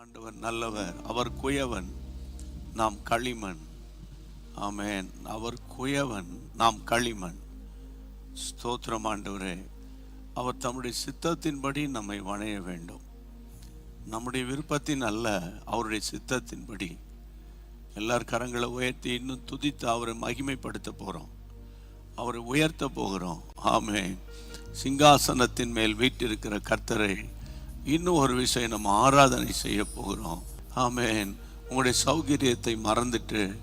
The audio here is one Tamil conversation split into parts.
ஆண்டவர் நல்லவர் அவர் குயவன் நாம் களிமண். ஆமேன். அவர் குயவன் நாம் களிமண். ஸ்தோத்திரம் ஆண்டவரே. அவர் தம்முடைய சித்தத்தின்படி நம்மை வணைய வேண்டும். நம்முடைய விருப்பத்தின் அல்ல அவருடைய சித்தத்தின்படி. எல்லார் கரங்களை உயர்த்தி இன்னும் துதித்து அவரை மகிமைப்படுத்த போகிறோம் அவரை உயர்த்த போகிறோம். ஆமே சிங்காசனத்தின் மேல் வீட்டிருக்கிற கர்த்தரை இன்னும் ஒரு விஷயம் நம்ம ஆராதனை செய்ய போகிறோம். ஆமேன். உங்களுடைய சௌகரியத்தை மறந்துட்டு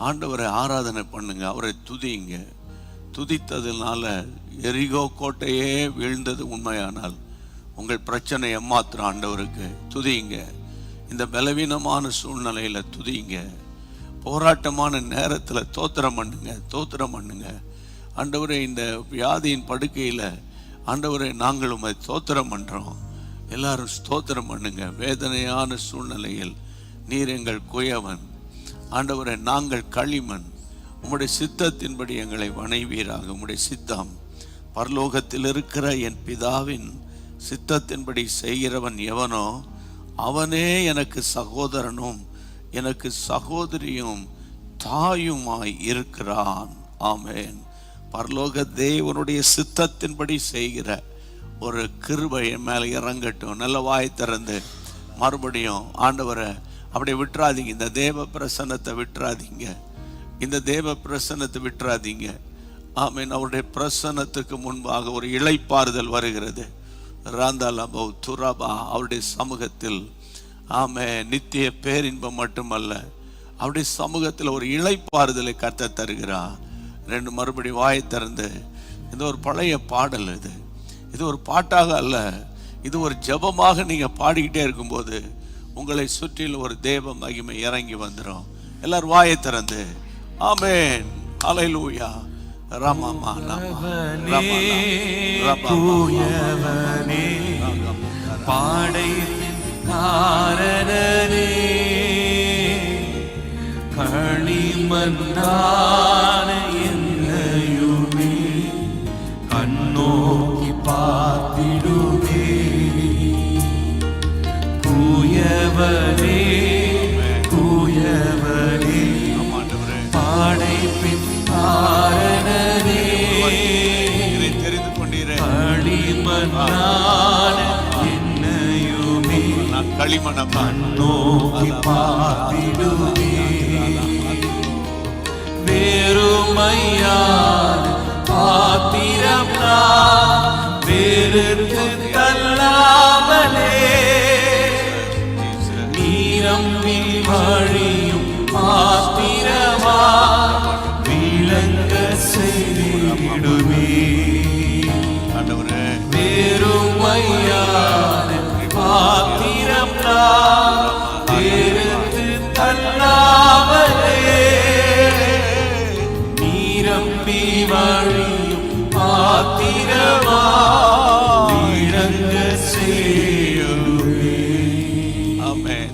ஆண்டவரை ஆராதனை பண்ணுங்க அவரை துதிங்க. துதித்ததுனால எரிகோ கோட்டையே வீழ்ந்தது உண்மையானால் உங்கள் பிரச்சனை எம்மாத்திரம் ஆண்டவருக்கு துதிங்க. இந்த பலவீனமான சூழ்நிலையில துதிங்க. போராட்டமான நேரத்தில் தோத்திரம் பண்ணுங்க தோத்திரம் பண்ணுங்க. ஆண்டவரை இந்த வியாதியின் படுக்கையில் ஆண்டவரை நாங்கள் உமை தோத்திரம் பண்ணுறோம் எல்லாரும் ஸ்தோத்திரம் பண்ணுங்க. வேதனையான சூழ்நிலையில் நீர் எங்கள் குயவன். ஆண்டவரை நாங்கள் களிமண். உம்முடைய சித்தத்தின்படி எங்களை வணைவீராக உம்முடைய சித்தம் பரலோகத்தில் இருக்கிற என் பிதாவின் சித்தத்தின்படி செய்கிறவன் எவனோ அவனே எனக்கு சகோதரனும் எனக்கு சகோதரியும் தாயுமாய் இருக்கிறான். ஆமேன். பரலோக தேவனுடைய சித்தத்தின்படி செய்கிற ஒரு கிருபை என் மேலே இறங்கட்டும். நல்ல வாய் திறந்து மறுபடியும் ஆண்டவரை அப்படியே விட்டுறாதீங்க. இந்த தேவ பிரசன்னத்தை விட்டுறாதீங்க. இந்த தேவ பிரசன்னத்தை விட்டுறாதீங்க. ஆமீன். அவருடைய பிரசன்னத்துக்கு முன்பாக ஒரு இழைப்பாறுதல் வருகிறது. ராந்தாலாபவ் துராபா அவருடைய சமூகத்தில். ஆமே நித்திய பேரின்பம் மட்டுமல்ல அவருடைய சமூகத்தில் ஒரு இழைப்பாறுதலை கத்த தருகிறார். ரெண்டு மறுபடி வாயை திறந்து இந்த ஒரு பழைய பாடல் இது. இது ஒரு பாட்டாக அல்ல. இது ஒரு ஜெபமாக நீங்கள் பாடிக்கிட்டே இருக்கும்போது உங்களை சுற்றிலும் ஒரு தேவ மகிமை இறங்கி வந்துடும் எல்லாரும் வாயை திறந்து ஆமேன் ஹalleluya ரமமா பாடை பாடையின் காரணனே களிமண்ணான என்னையுமே. நோக்கி பார்த்திடுவே தூயவனே தூயவனே பாடைப்பின் காரணனே. இதை தெரிந்து கொண்டீரே களிமண்ணான என்னையுமே நான் களிமணப்பா நோக்கி பார்த்திடுவே வேறுமையான பாத்திரம்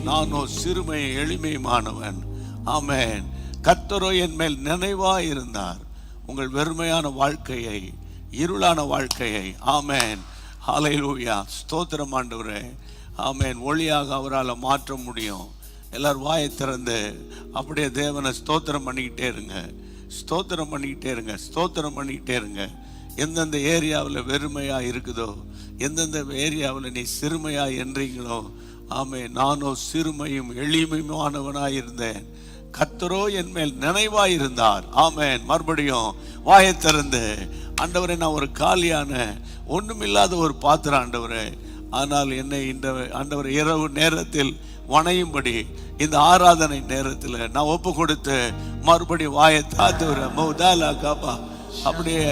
நானோ சிறுமை எளிமையுமானவன் ஆமேன். கத்தரோ என் மேல் நினைவாக இருந்தார் உங்கள் வெறுமையான வாழ்க்கையை இருளான வாழ்க்கையை. ஆமேன். ஹalleluya. ஸ்தோத்திரம் ஆண்டவரே. ஆமேன். ஒளியாக அவரால் மாற்ற முடியும். எல்லாரும் வாயை திறந்து அப்படியே தேவனை ஸ்தோத்திரம் பண்ணிக்கிட்டே இருங்க. ஸ்தோத்திரம் பண்ணிக்கிட்டே இருங்க. ஸ்தோத்திரம் பண்ணிக்கிட்டே இருங்க. எந்தெந்த ஏரியாவில் வெறுமையாக இருக்குதோ எந்தெந்த ஏரியாவில் நீ சிறுமையாக என்றீங்களோ ஆமே நானோ சிறுமையும் எளிமையுமானவனாக இருந்தேன். கத்தரோ என் மேல் நினைவாய் இருந்தார். ஆமென். மறுபடியும் வாயை திறந்து ஆண்டவரை நான் ஒரு காலியான ஒண்ணுமில்லாத ஒரு பாத்திரம் ஆண்டவரே. ஆனால் என்னை இந்த ஆண்டவர் இரவு நேரத்தில் வணையும்படி இந்த ஆராதனை நேரத்தில் நான் ஒப்பு கொடுத்து மறுபடியும் வாயை தாத்துறேன் மௌதாலா காப்பா அப்படியே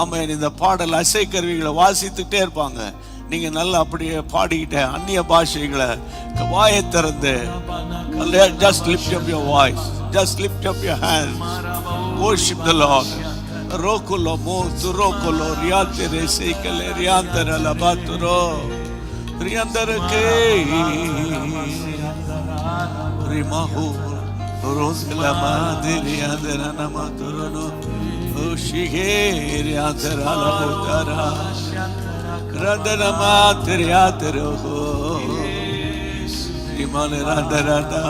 ஆமென் இந்த பாடல் அசை கருவிகளை வாசித்துட்டே இருப்பாங்க நீங்க நல்லா அப்படியே பாடிக்கிட்ட அந்நிய பாஷைகளை வாயை திறந்து just lift up your voice just lift up your hands worship the lord rokolo mo rokolo riatere seikale riantara labaturo riantara ke rimahu rosla madiri andara namaturo Oshige riantara labutara Radana matri atro ரிமல Radha Radha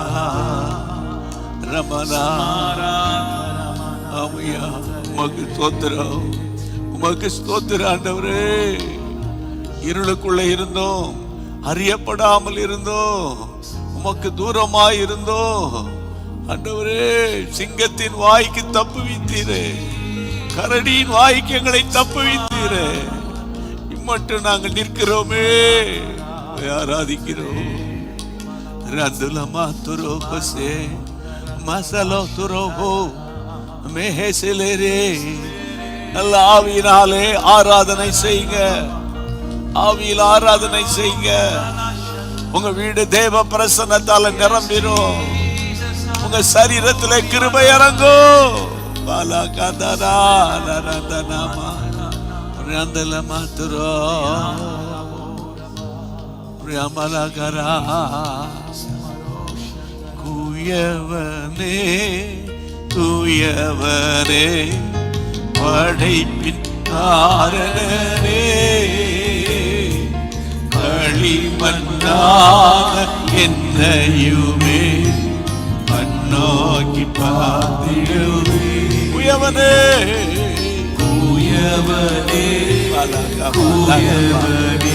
Ramana ஆமையா உமக்கு ஸ்தோத்திரம் உமக்கு ஸ்தோத்திரம் ஆண்டவரே இருளுக்குள்ள இருந்தோம் அறியப்படாமல் இருந்தோம் உமக்கு தூரமாய் இருந்தோம் ஆண்டவரே சிங்கத்தின் வாய்க்கு தப்பு வைத்தீரே கரடியின் வாய்க்கு எங்களை இம்மட்டும் நாங்கள் நிற்கிறோமே. ஆராதிக்கிறோம். ரந்துலமா துரோபசே மசலோ துரோகோ மேஹேசிலேரே. நல்ல ஆவியினாலே ஆராதனை செய்யுங்க. ஆவியில் ஆராதனை செய்யுங்க. உங்க வீடு தேவ பிரசன்னத்தால நிரம்பிடும் உங்க சரீரத்தில் கிருபை இறங்கும் பாலா கதரா நரந்தனாமா ரந்தல மாத்துரோ ரமலகரா குயவனே தூயவனே படைப்பின் காரணனே களிமண்ணாக என்னையுமே பன்னோக்கி பார்த்திடுவே குயவனே. உயவனே குயவனே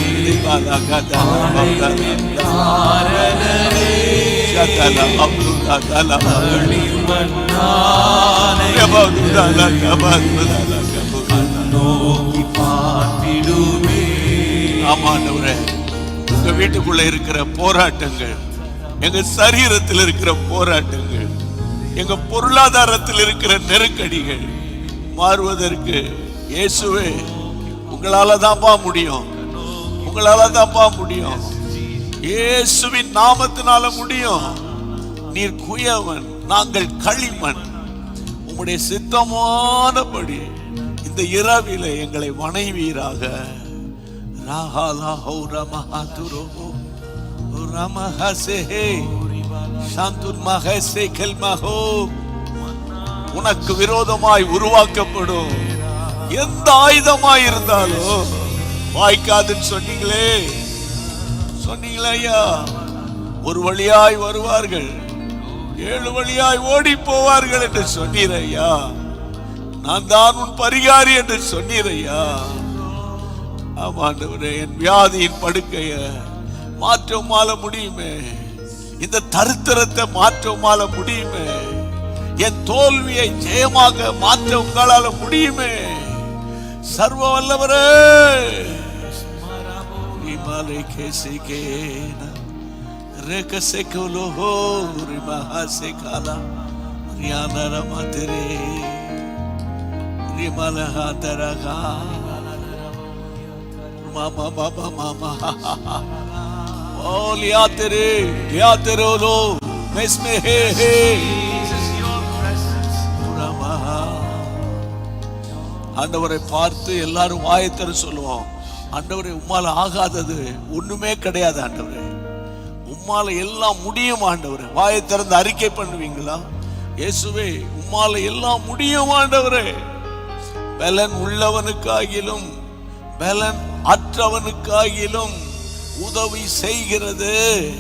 நோக்கி பார்த்திடுமே. ஆமாண்டவரே உங்க வீட்டுக்குள்ள இருக்கிற போராட்டங்கள் எங்க சரீரத்தில் இருக்கிற போராட்டங்கள் எங்க பொருளாதாரத்தில் இருக்கிற நெருக்கடிகள் மாறுவதற்கு இயேசுவே உங்களால தான்ப்பா முடியும். உங்களால தான்ப்பா முடியும். இயேசுவின் நாமத்தினால முடியும். நீர் குயவன் நாங்கள் களிமண். உங்களுடைய சித்தமானபடி இந்த இரவில எங்களை வணைவீராக ராஹாலாஹோ ரமஹாதுரோ ரமஹசேஹே சாந்துர் மகசே உனக்கு விரோதமாய் உருவாக்கப்படும். எந்த ஆயுதமாய் இருந்தாலும் வாய்க்காதுன்னு சொன்னீங்களே. சொன்னீங்களே ஐயா. ஒரு வழியாய் வருவார்கள் ஏழு வழியாய் ஓடி போவார்கள் என்று சொன்னீர் ஐயா. நான் தான் உன் பரிகாரி என்று சொன்னீர் ஐயா. ஆமாண்டவரே என் வியாதியின் படுக்கைய மாற்றம் மாற முடியுமே. இந்த தரித்திரத்தை மாற்ற மால முடியுமே? என் தோல்வியை ஜெயமாக மாற்ற உங்களால முடியுமே? சர்வ வல்லவரே! இமாலை ரிமலஹா தரகா மாமா மாமா மாமா. Oh, liatere, liatere, lo, mesme, hey, hey. ஆண்டவரை பார்த்து எல்லாரும் வாயத்தர சொல்லுவோம். ஆண்டவரை உம்மால ஆகாதது ஒண்ணுமே கிடையாது ஆண்டவரே. உம்மால எல்லாம் முடியும் ஆண்டவரே. வாயை திறந்து அறிக்கை பண்ணுவீங்களா? இயேசுவே உம்மால எல்லாம் முடியும் ஆண்டவரே. பலன் உள்ளவனுக்காகிலும் பலன் அற்றவனுக்காகிலும் உதவி செய்கிறது.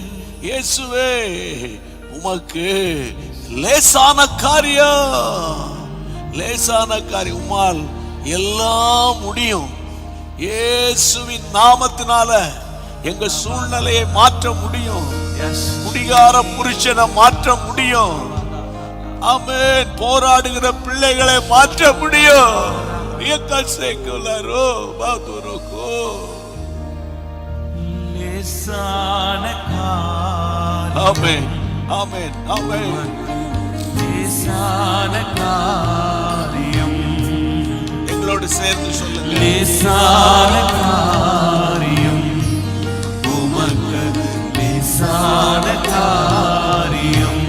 இயேசுவே உமக்கு லேசான காரியம். லேசான காரியம். உம்மால் எல்லாம் முடியும். இயேசுவின் நாமத்தினால எங்க சூழ்நிலையை மாற்ற முடியும். குடிகார புருஷனை மாற்ற முடியும். ஆமென். போராடுகிற பிள்ளைகளை மாற்ற முடியும். சேக்குலரோ பாதுரோக்கோ. லேசான ஆமென் ஆமென் ஆமென். லேசான காரியம். எங்களோடு சேர்ந்து சொல்லுங்க லேசான காரியம். உமக்கு லேசான காரியம்.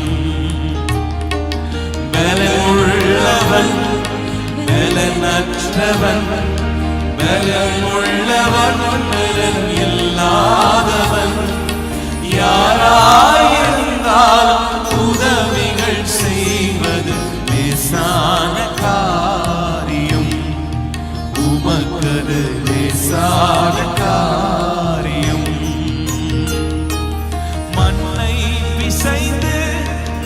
பலமுள்ளவன் பலனற்றவன் பலமுள்ளவன் பலன் யாராயிருந்தாலும் உதவிகள் செய்வது லேசான காரியம். உமக்கது லேசான காரியம். மண்ணை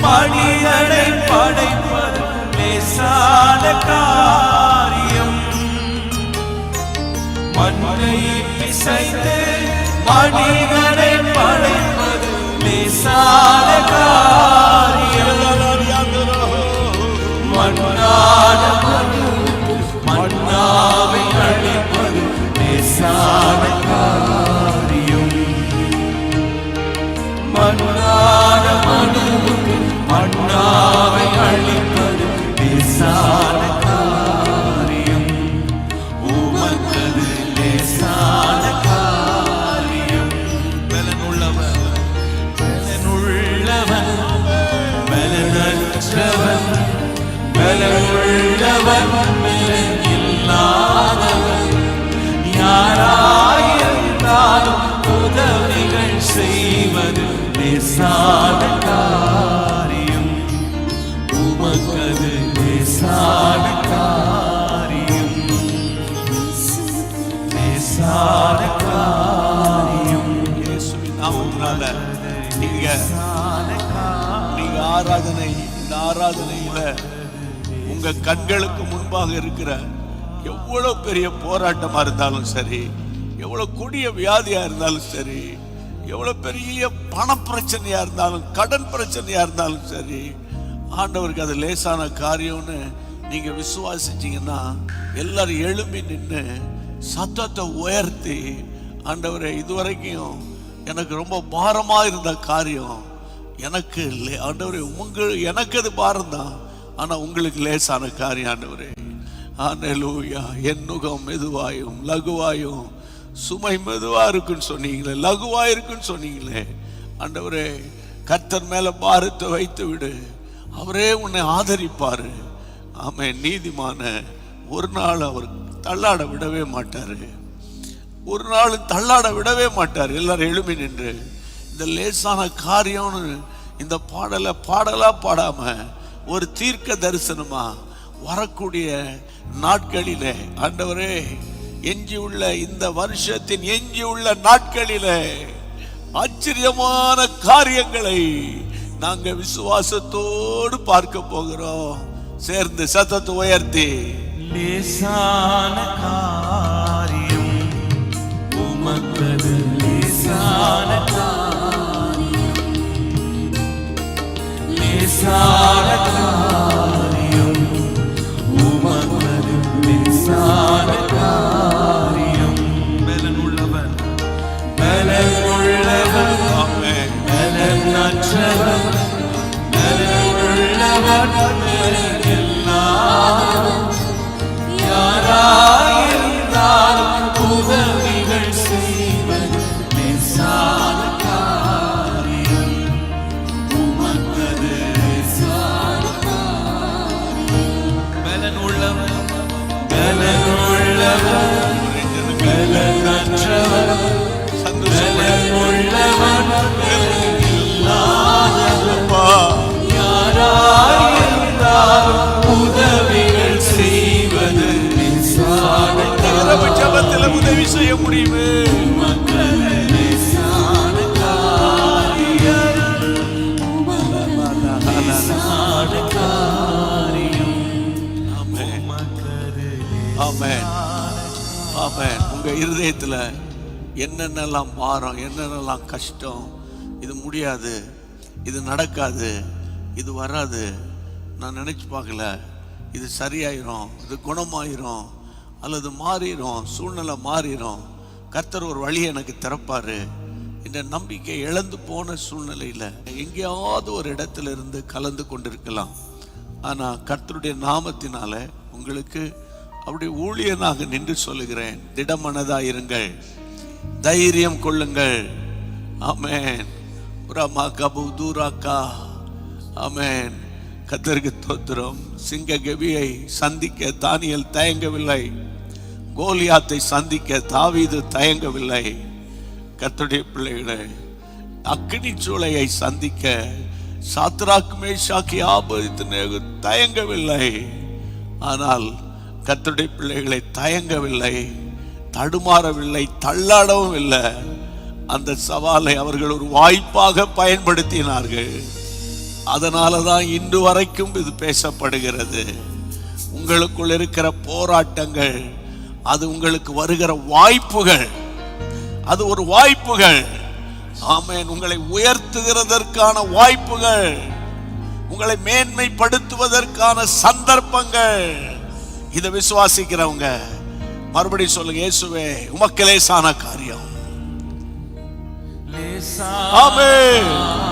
மனிதனை படைப்பது லேசான காரியம். மண்ணை பிசைந்து பணி லேசான லேசான காரியம் உமக்கது லேசான காரியம் லேசான காரியம் நீங்க நீங்க ஆராதனை இந்த ஆராதனையில உங்க கண்களுக்கு முன்பாக இருக்கிற எவ்வளவு பெரிய போராட்டமா இருந்தாலும் சரி எவ்வளவு கொடிய வியாதியா இருந்தாலும் சரி எவ்வளவு பெரிய பண பிரச்சனையா இருந்தாலும் கடன் பிரச்சனையா இருந்தாலும் சரி ஆண்டவருக்கு அது லேசான காரியம்னு நீங்க விசுவாசிச்சீங்கன்னா எல்லாரும் எழும்பி நின்று சத்தத்தை உயர்த்தி ஆண்டவரே இதுவரைக்கும் எனக்கு ரொம்ப பாரமா இருந்த காரியம் எனக்கு இல்லை ஆண்டவரே உங்க எனக்கு அது பாரம் தான் ஆனா உங்களுக்கு லேசான காரியம் ஆண்டவரே. ஆண்டலூயா என் நுகம் மெதுவாயும் லகுவாயும் சுமை மெதுவா இருக்குன்னு சொன்னீங்களே லகுவா இருக்குன்னு சொன்னீங்களே. ஆண்டவரே கர்த்தர் மேலே பாரத்தை வைத்து விடு அவரே உன்னை ஆதரிப்பார். ஆமே நீதிமான ஒரு நாள் அவர் தள்ளாட விடவே மாட்டார். ஒரு நாள் தள்ளாட விடவே மாட்டார். எல்லாரும் எழுமி நின்று இந்த லேசான காரியம்னு இந்த பாடலை பாடலாக பாடாமல் ஒரு தீர்க்க தரிசனமாக வரக்கூடிய நாட்களிலே ஆண்டவரே உள்ள இந்த வருஷத்தின் எஞ்சியுள்ள நாட்களிலே ஆச்சரியமான காரியங்களை நாங்க விசுவாசத்தோடு பார்க்க போகிறோம். சேர்ந்து சத்தத்தை உயர்த்தி. லேசான காரியம். உமக்கது லேசான காரியம். லேசான காரியம். உமக்கது லேசான காரியம். பலனற்றவன் பலனுள்ளவன் பலன் உதவி செய்ய முடியுமே? மக்கள் லேசான உங்க இருதயத்துல என்னென்னலாம் பாரம் என்னென்னலாம் கஷ்டம்? இது முடியாது. இது நடக்காது. இது வராது. நான் நினைச்சு பார்க்கல. இது சரியாயிரும். இது குணமாயிரும். அல்லது மாறிடும் சூழ்நிலை மாறிடும் கர்த்தர் ஒரு வழி எனக்கு திறப்பாரு. இந்த நம்பிக்கை இழந்து போன சூழ்நிலையில் எங்கேயாவது ஒரு இடத்துல இருந்து கலந்து கொண்டிருக்கலாம். ஆனால் கர்த்தருடைய நாமத்தினால உங்களுக்கு அப்படி ஊழியனாக நின்று சொல்லுகிறேன். திடமனதாக இருங்கள் தைரியம் கொள்ளுங்கள். ஆமென். உரமா கபு தூராக்கா. ஆமேன். கத்தருக்கு தோத்திரம் சிங்க கவியை சந்திக்க தானியல் தயங்கவில்லை. கோலியாத்தை சந்திக்க தாவீது தயங்கவில்லை. கத்துடைய பிள்ளைகளை அக்னி சூளையை சந்திக்க சாத்ராக் மேஷாக்கி ஆபத்து தயங்கவில்லை. ஆனால் கத்துடைய பிள்ளைகளை தயங்கவில்லை தடுமாறவில்லை தள்ளாடவும் இல்லை. அந்த சவாலை அவர்கள் ஒரு வாய்ப்பாக பயன்படுத்தினார்கள். அதனால தான் இன்று வரைக்கும் இது பேசப்படுகிறது. உங்களுக்குள் இருக்கிற போராட்டங்கள் அது உங்களுக்கு வருகிற வாய்ப்புகள் அது ஒரு வாய்ப்புகள். ஆமென். உங்களை உயர்த்துகிறதற்கான வாய்ப்புகள் உங்களை மேன்மைப்படுத்துவதற்கான சந்தர்ப்பங்கள். இதை விசுவாசிக்கிறவங்க மறுபடியும் சொல்லுங்க இயேசுவே உமக்கு லேசான காரியம். ஆமென். காரியம்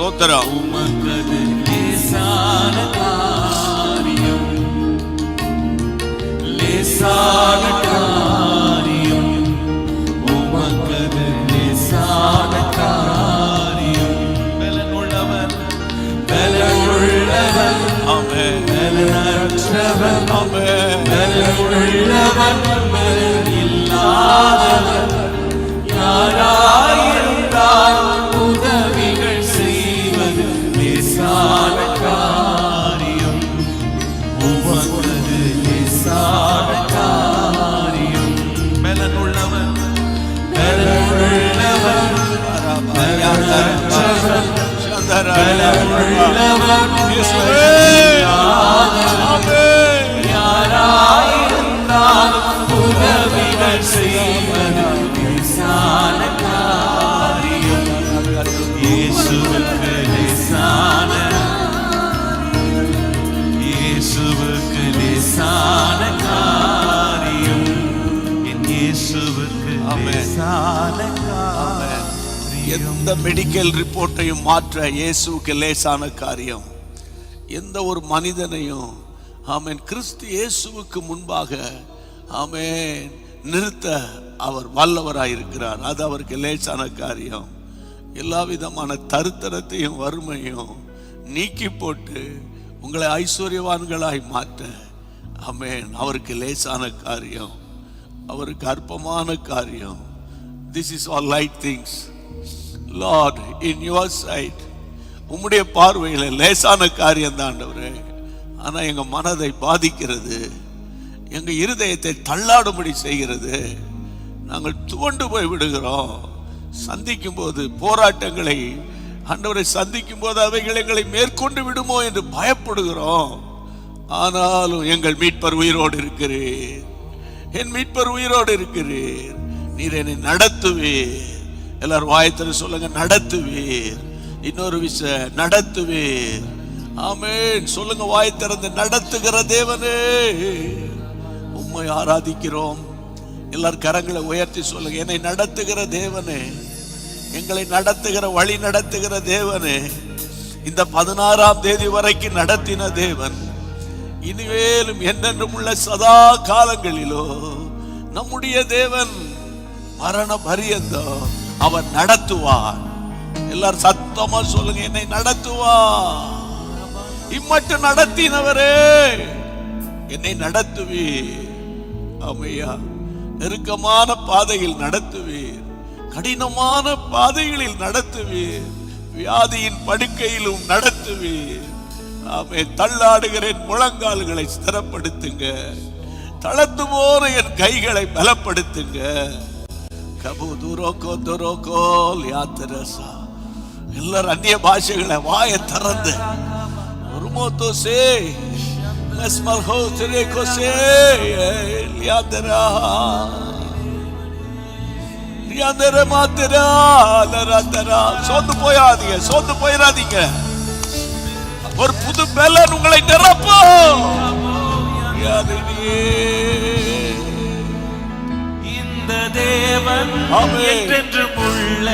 ஸ்தோத்திரம் உமக்கது லேசான காரியம் லேசான காரியம் உமக்கது லேசான காரியம் பலனுள்ளவர் பலனுள்ளவர் ஆமென் பலனற்றவர் ஆமென் பலனுள்ளவர் பலன் இல்லாதவர் பலனுள்ளவர் எந்த மெடிக்கல் ரிப்போர்ட்டையும் மாற்ற இயேசுவுக்கு லேசான காரியம். எந்த ஒரு மனிதனையும் ஆமேன் கிறிஸ்து இயேசுவுக்கு முன்பாக ஆமேன் நிறுத்த அவர் வல்லவராயிருக்கிறார். அது அவருக்கு லேசான காரியம். எல்லா விதமான தருத்தரத்தையும் வறுமையும் நீக்கி போட்டு உங்களை ஐஸ்வர்யவான்களாய் மாற்ற ஆமேன் அவருக்கு லேசான காரியம். அவருக்கு அற்பமான காரியம். This is all light things Lord in your sight உம்முடைய பார்வையில் லேசான காரியம் தான் ஆண்டவரே. ஆனால் எங்கள் மனதை பாதிக்கிறது எங்கள் இருதயத்தை தள்ளாடும்படி செய்கிறது. நாங்கள் துவண்டு போய் விடுகிறோம். சந்திக்கும் போது போராட்டங்களை ஆண்டவரை சந்திக்கும் போது அவைகள் எங்களை மேற்கொண்டு விடுமோ என்று பயப்படுகிறோம். ஆனாலும் எங்கள் மீட்பர் உயிரோடு இருக்கிறீர். என் மீட்பர் உயிரோடு இருக்கிறீர். நீர் என்னை நடத்துவீர். எல்லாரும் வாயத்திர சொல்லுங்க நடத்துவீர். இன்னொரு விஷயம் நடத்துவீர். ஆமேன். சொல்லுங்க வாய் திறந்து நடத்துகிற தேவனே. உண்மை ஆராதிக்கிறோம். எல்லார் கரங்களை உயர்த்தி சொல்லுங்க என்னை நடத்துகிற தேவனே. எங்களை நடத்துகிற வழி நடத்துகிற தேவனே. இந்த பதினாறாம் தேதி வரைக்கும் நடத்தின தேவன். இனிமேலும் என்னென்றும் உள்ள சதா காலங்களிலோ நம்முடைய தேவன் மரண பரியந்தம். அவர் நடத்துவார். எல்லாரும் சத்தமா சொல்லுங்க என்னை நடத்துவார். இம்மட்டும் நடத்தினவரே என்னை நடத்துவீர். ஆமையா நெருக்கமான பாதையில் நடத்துவீர். கடினமான பாதைகளில் நடத்துவீர். வியாதியின் படுக்கையிலும் நடத்துவீர். ஆமே தள்ளாடுகிறேன் முழங்கால்களை ஸ்திரப்படுத்துங்க. தளர்ந்து போன என் கைகளை பலப்படுத்துங்க. கபு துரோக்கோ துரோக்கோ யாத்திரசா எல்லாரும் அந்நிய பாஷைகளை வாயை திறந்து ஒருமோத்தோ சே லஸ்மல் ஹோ திரேக்கோ சே லியாதரா லியாதர மாத்திரா லராதரா சோர்ந்து போயாதீங்க சோர்ந்து போயிடாதீங்க ஒரு புது பலன் உங்களை நிரப்பும் என்றென்றும் உள்ள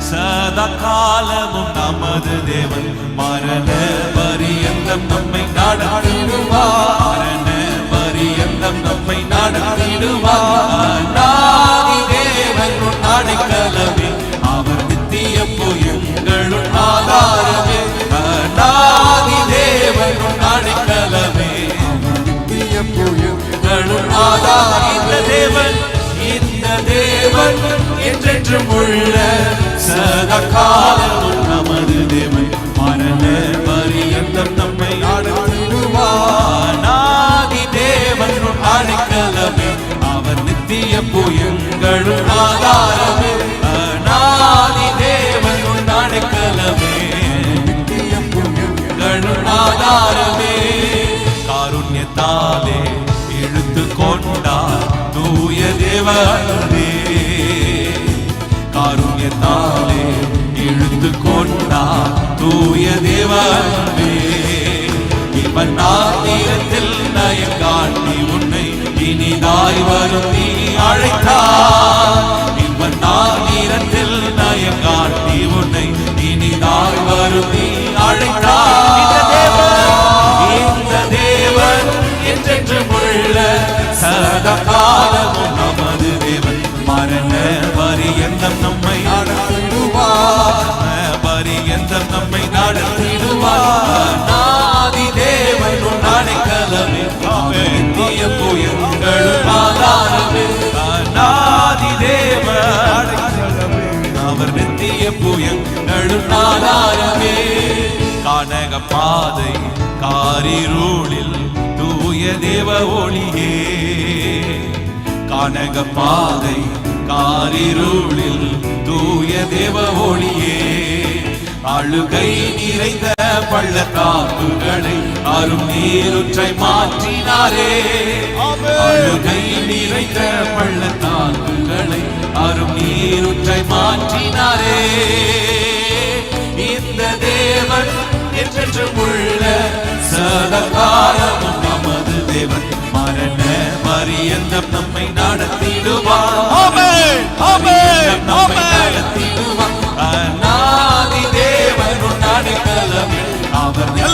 சதா காலமும் நமது தேவன் மரண பரியந்தம் நம்மை நாடாடிடுவார் மரண பரியந்தம் நம்மை நாடாடிடுவார் நாடி தேவன் உன் அவர் நித்திய புயங்களுள் ஆதாரமே. நாடி தேவன் உன் அடைக்கலமே புயங்களுள் ஆதாரம். இந்த தேவன் தேவன் என்றென்றும் உள்ள சதா காலமும் நமது தேவன். மரண பரியந்தம் நம்மை ஆடிடுவார் தேவன் உன் அடைக்கலமே. அவர் நித்திய புயங்களும் ஆதாரமே. அநாதி தேவன் அடைக்கலமே. நித்திய புயங்களும் ஆதாரமே. காருண்யத்தாலே இழுத்து கொண்டார் தூய தேவனே தூய தேவனே இவன் நாத்திரத்தில் நயம் காட்டி உன்னை இனிதாய் வரும் நீ அழைத்தார். இவன் நாத்திரத்தில் நயம் காட்டி உன்னை இனிதாய் வரும் நீ அழைத்தார். நித்திய ஆதாரமே. நாதி தேவன் அவர் நித்திய புயங்களும் ஆதாரமே. கானக பாதை காரிருளில் தூய தேவ ஒளியே. கானக பாதை காரிருளில் தூய தேவ ஒளியே. அழுகை நிறைந்த பள்ளத்தாக்குகளை அரும் நீருற்றை மாற்றினாரே. அழுகை நிறைந்த பள்ளத்தாக்குகளை அரும் நீருற்றை மாற்றினாரே. இந்த தேவன் என்றென்றும் உள்ள சதகாலமும் நமது தேவன். மரண பரியந்தம் நம்மை நடத்திடுவார். நம்மை. நடத்திடுவார்.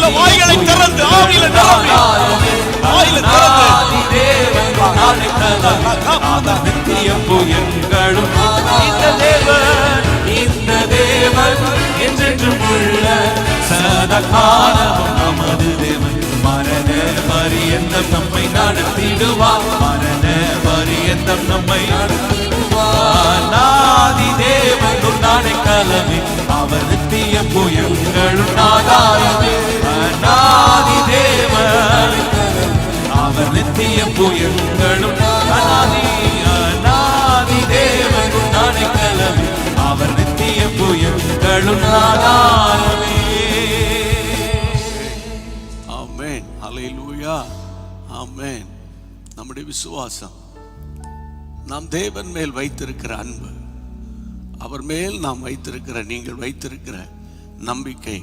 உள்ள வாய்களை திறந்து, ஆவியில நிரம்பி, வாயில திறந்து. அநாதி இந்த தேவன் இந்த தேவன் என்றென்றும் உள்ள நமது தேவன். மரண நம்மை நடத்திடுவார். மரண நம்மை நடத்திடுவார். தேவன் நித்திய புயங்களும் ஆதாரமே நாதி தேவன் அவர் நித்திய புயங்களும் அநாதி அநாதி தேவன் உன்னாடை அவர் நித்திய புயங்களும் ஆதாரமே நம்முடைய விசுவாசம். நாம் தேவன் மேல் வைத்திருக்கிற அன்பு. அவர் மேல் நாம் வைத்திருக்கிற நீங்கள் வைத்திருக்கிற நம்பிக்கை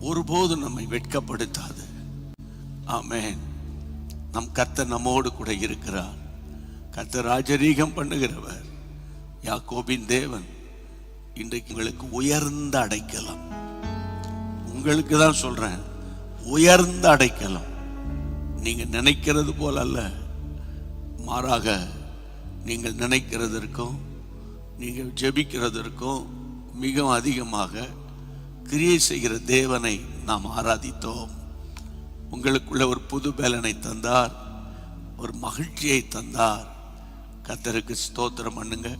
ஒருபோதும் நம்மை வெட்கப்படுத்தாது. ஆமேன். நம் கத்த நம்மோடு கூட இருக்கிறார். கத்த ராஜரீகம் பண்ணுகிறவர். யாக்கோபின் தேவன் இன்றைக்கு உங்களுக்கு உயர்ந்த அடைக்கலம். உங்களுக்கு தான் சொல்றேன் உயர்ந்த அடைக்கலம். நீங்க நினைக்கிறது போல அல்ல மாறாக நீங்கள் நினைக்கிறதற்கும் நீங்கள் ஜெபிக்கிறதற்கும் மிகவும் அதிகமாக கிரியை செய்கிற தேவனை நாம் ஆராதித்தோம். உங்களுக்குள்ள ஒரு புது பலனை தந்தார். ஒரு மகிழ்ச்சியை தந்தார். கத்தருக்கு ஸ்தோத்திரம் பண்ணுங்கள்